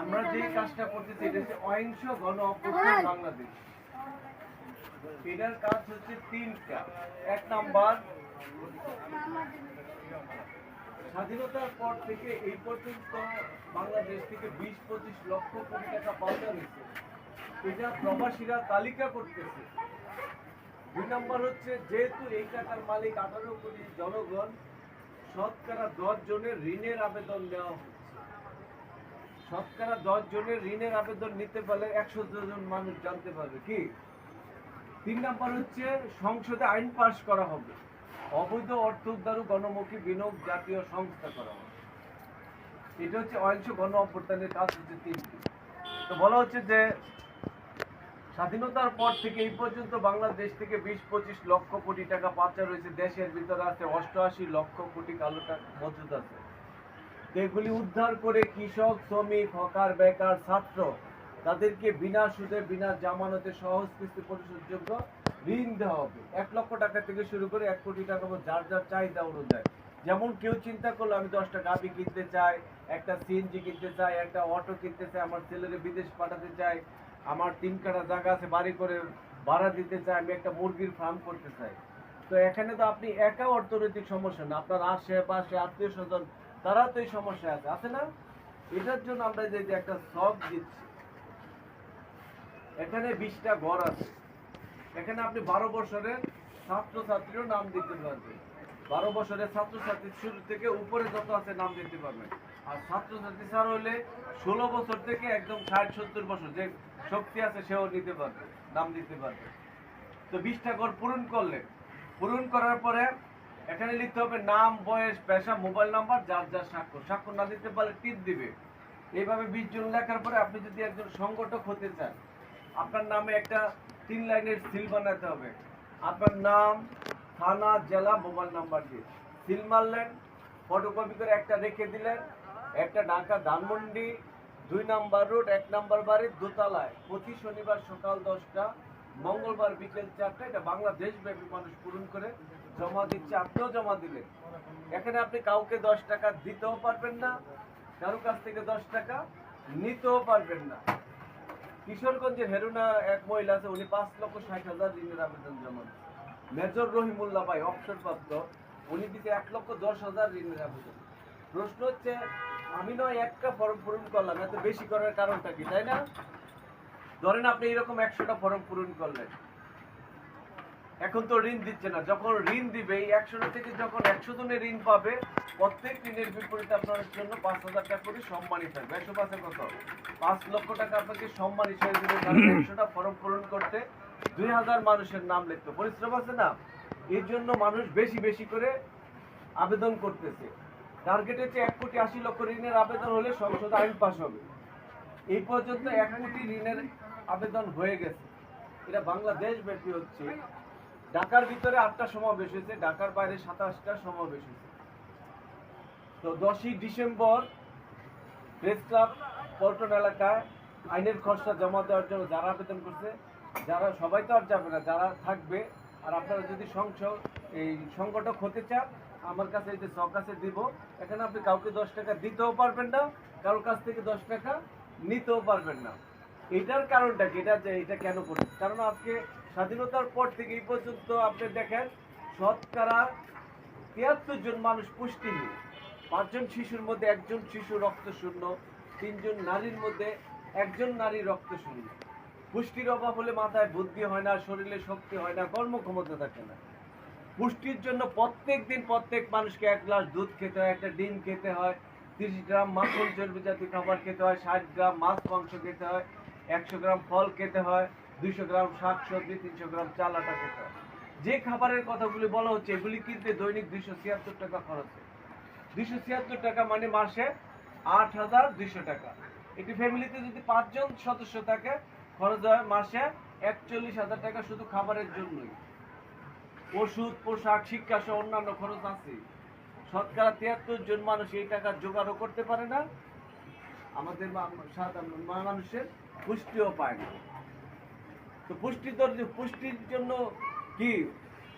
আমরা যে কাজটা করতেছি এটা হচ্ছে অহিংস গণ অভ্যুত্থান বাংলাদেশ। এটার কাজ হচ্ছে তিনটা। এক নাম্বার স্বাধীনতার পর থেকে এই পর্যন্ত বাংলাদেশ থেকে বিশ পঁচিশ লক্ষ কোটি টাকা পাওয়া হয়েছে। এটা প্রবাসীরা তালিকা করতেছে। দুই নম্বর হচ্ছে যেহেতু এই টাকার মালিক আঠারো কোটি জনগণ শতকরা দশ জনের ঋণের আবেদন দেওয়া হচ্ছে। শতকরা দশ জনের ঋণের আবেদন নিতে পারলে একশো জন মানুষ জানতে পারবে। কি? তিন নম্বর হচ্ছে সংসদে আইন পাশ করা হবে। অবৈধ অর্থ উদ্ধার গণমুখী বিনিয়োগ জাতীয় সংস্থা করা হবে। এটা হচ্ছে অহিংস গণ অভ্যুত্থানের কাজ হচ্ছে তিনটি। তো বলা হচ্ছে যে স্বাধীনতার পর থেকে এই পর্যন্ত বাংলাদেশ থেকে বিশ, পঁচিশ লক্ষ কোটি টাকা পাচার হয়েছে। দেশের ভিতরে আছে অষ্টআশি লক্ষ কোটি কালো টাকা মজুদ আছে। এগুলি উদ্ধার করে কৃষক, শ্রমিক, হকার, বেকার, ছাত্র, তাদেরকে বিনা সুদে, বিনা জামানতে সহজ কিস্তি পরিশোধযোগ্য ঋণ দেওয়া হবে। এক লক্ষ টাকা থেকে শুরু করে এক কোটি টাকা যার যার চাহিদা অনুযায়ী। যেমন কেউ চিন্তা করল, আমি দশটা গাবি কিনতে চাই, একটা সিএনজি কিনতে চাই, একটা অটো কিনতে চাই, আমার ছেলেকে বিদেশ পাঠাতে চাই, আমার তিন কাটা জায়গা আছে, বাড়ি করে ভাড়া দিতে চাই, আমি একটা মুরগির ফার্ম করতে চাই। তো এখানে তো আপনি একা অর্থনৈতিক সমস্যা না, আপনার আশেপাশে আত্মীয় স্বজন তারা তো এই সমস্যা আছে। আছে না? এটার জন্য আমরা যে একটা সব দিচ্ছি। এখানে বিশটা ঘর আছে। এখানে আপনি বারো বছরের ছাত্রছাত্রীরও নাম দিতে পারবেন। বারো বছরের ছাত্রছাত্রী শুরু থেকে উপরে যত আছে নাম দিতে পারবেন। আর ছাত্রছাত্রী স্যার হলে ষোলো বছর থেকে একদম ষাট, সত্তর বছর যে শক্তি আছে সেও নিতে পারবে, নাম দিতে পারবে। তো বিশটা ঘর পূরণ করলেন। পূরণ করার পরে এখানে লিখতে হবে নাম, বয়স, পেশা, মোবাইল নাম্বার, যার যার স্বাক্ষর। স্বাক্ষর না দিতে পারলে টিপ দিবে। এইভাবে বিশ জন লেখার পরে আপনি যদি একজন সংগঠক হতে চান, আপনার নামে একটা তিন লাইনের সিল বানাতে হবে। আপনার নাম, থানা, জেলা, মোবাইল নাম্বার দিয়ে। সিল মারলেন ফটোকপি করে একটা রেখে দিলেন। একটা ঢাকা ধানমন্ডি, দুই নাম্বার রোড, এক নাম্বার বাড়ি, দোতলায়। প্রতি শনিবার সকাল দশটা, মঙ্গলবার বিকেল চারটা এটা বাংলাদেশ ব্যাপী মানুষ পূরণ করে। জমা দিচ্ছে, আপনিও জমা দিলেন। এখানে আপনি কাউকে দশ টাকা দিতেও পারবেন না, কারও কাছ থেকে দশ টাকা নিতেও পারবেন না। কিশোরগঞ্জের হেরুনা এক মহিলা আছে, উনি পাঁচ লক্ষ ষাট হাজার ঋণের আবেদন জমা। মেজর রহিমুল্লাহ ভাই, অবসরপ্রাপ্ত, উনি দিতে এক লক্ষ দশ হাজার ঋণের আবেদন। প্রশ্ন হচ্ছে, আমি নয় একটা ফর্ম পূরণ করলাম, এত বেশি করার কারণটা কি, তাই না? ধরেন আপনি এরকম একশোটা ফর্ম পূরণ করলেন। এখন তো ঋণ দিচ্ছে না। যখন ঋণ দিবে এই একশোটা থেকে যখন একশো জনের ঋণ পাবে প্রত্যেক ঋণের বিপরীতে আপনার জন্য পাঁচ হাজার টাকা করে সম্মানই থাকবে। একশো পাঁচে কত পাঁচ লক্ষ টাকা আপনাকে সম্মান হিসেবে দেবে কারণ একশোটা ফর্ম পূরণ করতে দুই হাজার মানুষের নাম লিখতে। পরিশ্রম আছে না? এর জন্য মানুষ বেশি বেশি করে আবেদন করতেছে। টার্গেট হচ্ছে এক কোটি আশি লক্ষ ঋণের আবেদন হলে সংসদ আইন পাস হবে। এই পর্যন্ত এক কোটি ঋণের আবেদন হয়ে গেছে। এটা বাংলাদেশ ব্যাপী হচ্ছে। ঢাকার ভিতরে আটটা সমাবেশ হয়েছে, ঢাকার বাইরে সাতাশটা সমাবেশ হয়েছে। তো দশই ডিসেম্বর প্রেস ক্লাব পল্টন এলাকায় আইনের খসড়া জমা দেওয়ার জন্য যারা আবেদন করছে, যারা সবাই তো আর যাবে না, যারা থাকবে, আর আপনারা যদি সংসদ এই সংগঠক হতে চান, আমার কাছে এই যে সব কাছে দিব, এখানে আপনি কাউকে দশ টাকা দিতেও পারবেন না কারোর কাছ থেকে দশ টাকা নিতেও পারবেন না। এটার কারণটা কি? এটা এটা কেন করছে কারণ আজকে স্বাধীনতার পর থেকে এই পর্যন্ত আপনি দেখেন, শতকরা তিয়াত্তর জন মানুষ পুষ্টিহীন পাঁচজন শিশুর মধ্যে একজন শিশু রক্ত শূন্য, তিনজন নারীর মধ্যে একজন নারী রক্ত শূন্য। পুষ্টির অভাব হলে মাথায় বুদ্ধি হয় না, শরীরে শক্তি হয় না, কর্মক্ষমতা থাকে না। পুষ্টির জন্য প্রত্যেক দিন প্রত্যেক মানুষকে এক গ্লাস দুধ খেতে হয়, একটা ডিম খেতে হয়, তিরিশ গ্রাম মাখন চর্বি জাতীয় খাবার খেতে হয়, ষাট গ্রাম মাছ মাংস খেতে হয় একশো গ্রাম ফল খেতে হয়, দুইশো গ্রাম শাক সবজি, তিনশো গ্রাম চাল, আটা খেতে হয়। যে খাবারের কথাগুলি বলা হচ্ছে, এগুলি কিনতে দৈনিক দুইশো ছিয়াত্তর টাকা খরচ হয়। দুইশো ছিয়াত্তর টাকা মানে মাসে আট হাজার দুইশো টাকা। একটি ফ্যামিলিতে যদি পাঁচজন সদস্য থাকে, খরচ হয় মাসে একচল্লিশ হাজার টাকা শুধু খাবারের জন্যই। ওষুধ, পোশাক, শিক্ষা সহ অন্যান্য খরচ আছে শতকরা তিয়াত্তর জন মানুষ এই টাকা জোগাড়ও করতে পারে না আমাদের সাধারণ মানুষের পুষ্টিও পায় না। তো পুষ্টি পুষ্টির জন্য কি?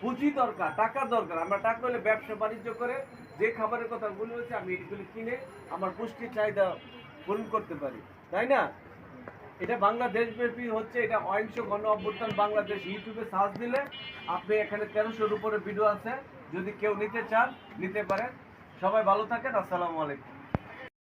পুঁজি দরকার, টাকা দরকার। আমরা টাকা হলে ব্যবসা বাণিজ্য করে যে খাবারের কথা বলে হচ্ছে আমি এগুলি কিনে আমার পুষ্টির চাহিদা পূরণ করতে পারি। তাই না? এটা বাংলাদেশ ব্যাপী হচ্ছে, এটা অহিংস গণ অভ্যুত্থান বাংলাদেশ ইউটিউবে সার্চ দিলে আপনি এখানে তেরোশোর উপরে ভিডিও আছে। যদি কেউ নিতে চান, নিতে পারেন। সবাই ভালো থাকেন, আসসালামু আলাইকুম।